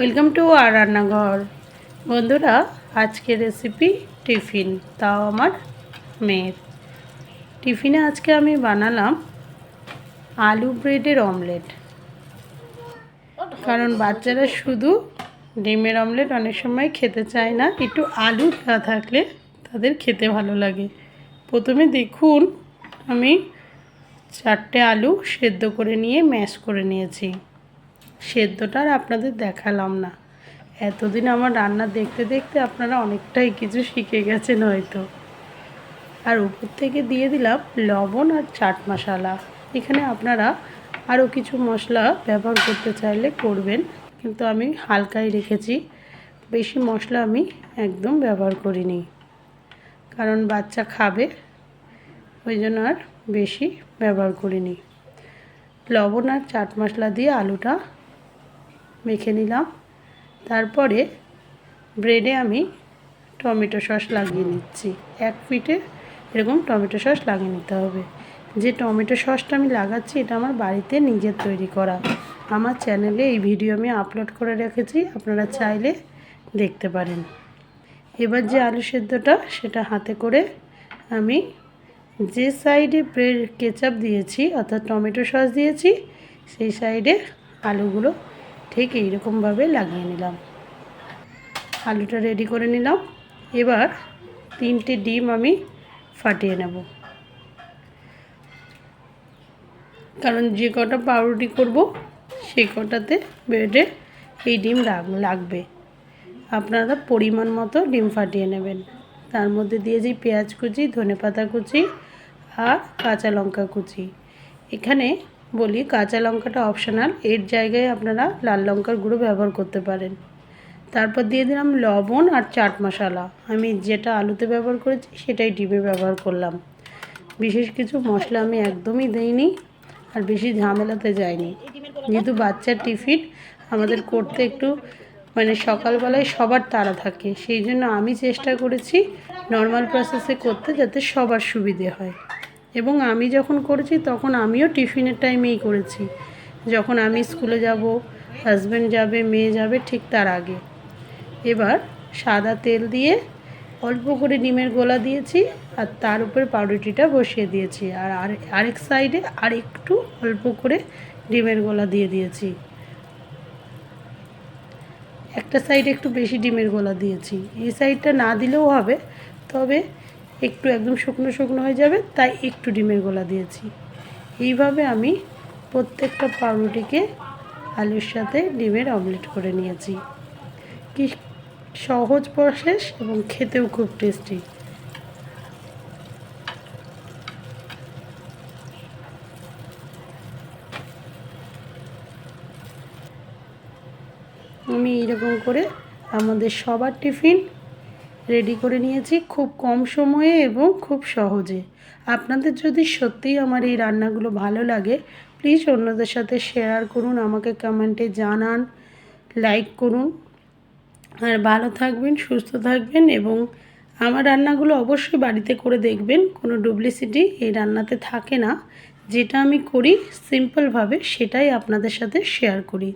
Welcome to আর রান্নাঘর বন্ধুরা, আজকের রেসিপি টিফিন, তাও আমার মেয়ের। টিফিনে আজকে আমি বানালাম আলু ব্রেডের অমলেট কারণ বাচ্চারা শুধু ডিমের অমলেট অনেক সময় খেতে চায় না, একটু আলু দেওয়া থাকলে তাদের খেতে ভালো লাগে। প্রথমে দেখুন, আমি চারটে আলু সেদ্ধ করে নিয়ে ম্যাশ করে নিয়েছি। সেদ্ধটা আর আপনাদের দেখালাম না। এতদিন আমার রান্না দেখতে দেখতে আপনারা অনেকটাই কিছু শিখে গেছেন হয়তো। আর উপর থেকে দিয়ে দিলাম লবণ আর চাট মশলা। এখানে আপনারা আরও কিছু মশলা ব্যবহার করতে চাইলে করবেন, কিন্তু আমি হালকাই রেখেছি। বেশি মশলা আমি একদম ব্যবহার করিনি। কারণ বাচ্চা খাবে, ওই জন্য আর বেশি ব্যবহার করিনি। লবণ আর চাট মশলা দিয়ে আলুটা মেখে নিলাম। তারপরে ব্রেডে আমি টমেটো সস লাগিয়ে নিচ্ছি। এক পিঠে এরকম টমেটো সস লাগিয়ে নিতে হবে। যে টমেটো সসটা আমি লাগাচ্ছি, এটা আমার বাড়িতে নিজের তৈরি করা। আমার চ্যানেলে এই ভিডিও আমি আপলোড করে রেখেছি, আপনারা চাইলে দেখতে পারেন। এবার যে আলু সেদ্ধটা, সেটা হাতে করে আমি যে সাইডে ব্রেড কেচাপ দিয়েছি, অর্থাৎ টমেটো সস দিয়েছি, সেই সাইডে আলুগুলো ঠিক এইরকমভাবে লাগিয়ে নিলাম। আলুটা রেডি করে নিলাম। এবার তিনটে ডিম আমি ফাটিয়ে নেব। কারণ যে কটা পাউরুটি করব সেই কটাতে ব্রেডে এই ডিম লাগবে। আপনারা পরিমাণ মতো ডিম ফাটিয়ে নেবেন। তার মধ্যে দিয়েছি পেঁয়াজ কুচি ধনে পাতা কুচি আর কাঁচা লঙ্কা কুচি। এখানে বলি, কাঁচা লঙ্কাটা অপশনাল এর জায়গায় আপনারা লাল লঙ্কার গুঁড়ো ব্যবহার করতে পারেন। তারপর দিয়ে দিলাম লবণ আর চাট মশলা। আমি যেটা আলুতে ব্যবহার করেছি, সেটাই ডিমে ব্যবহার করলাম। বিশেষ কিছু মশলা আমি একদমই দেইনি আর বেশি ঝামেলাতে যাইনি। যেহেতু বাচ্চার টিফিন, আমাদের করতে একটু মানে সকালবেলায় সবার তাড়া থাকে। সেই জন্য আমি চেষ্টা করেছি নর্মাল প্রসেসে করতে যাতে সবার সুবিধে হয়। এবং আমি যখন করেছি, তখন আমিও টিফিনের টাইমেই করেছি। যখন আমি স্কুলে যাব হাজব্যান্ড যাবে, মেয়ে যাবে ঠিক তার আগে। এবার সাদা তেল দিয়ে অল্প করে ডিমের গোলা দিয়েছি আর তার উপরে পাউরুটিটা বসিয়ে দিয়েছি। আর আরেক সাইডে আর একটু অল্প করে ডিমের গোলা দিয়ে দিয়েছি। একটা সাইডে একটু বেশি ডিমের গোলা দিয়েছি। এই সাইডটা না দিলেও হবে, তবে একটু একদম শুকনো শুকনো হয়ে যাবে, তাই একটু ডিমের গোলা দিয়েছি। এইভাবে আমি প্রত্যেকটা পাউরুটিকে আলুর সাথে ডিমের অমলেট করে নিয়েছি। কি সহজ প্রসেস এবং খেতেও খুব টেস্টি। আমি এইরকম করে আমাদের সবার টিফিন রেডি করে নিয়েছি খুব কম সময়ে এবং খুব সহজে। আপনাদের যদি সত্যিই আমার এই রান্নাগুলো ভালো লাগে প্লিজ অন্যদের সাথে শেয়ার করুন, আমাকে কমেন্টে জানান লাইক করুন। আর ভালো থাকবেন, সুস্থ থাকবেন এবং আমার রান্নাগুলো অবশ্যই বাড়িতে করে দেখবেন, কোনো ডুপ্লিসিটি এই রান্নাতে থাকে না। যেটা আমি করি সিম্পলভাবে সেটাই আপনাদের সাথে শেয়ার করি।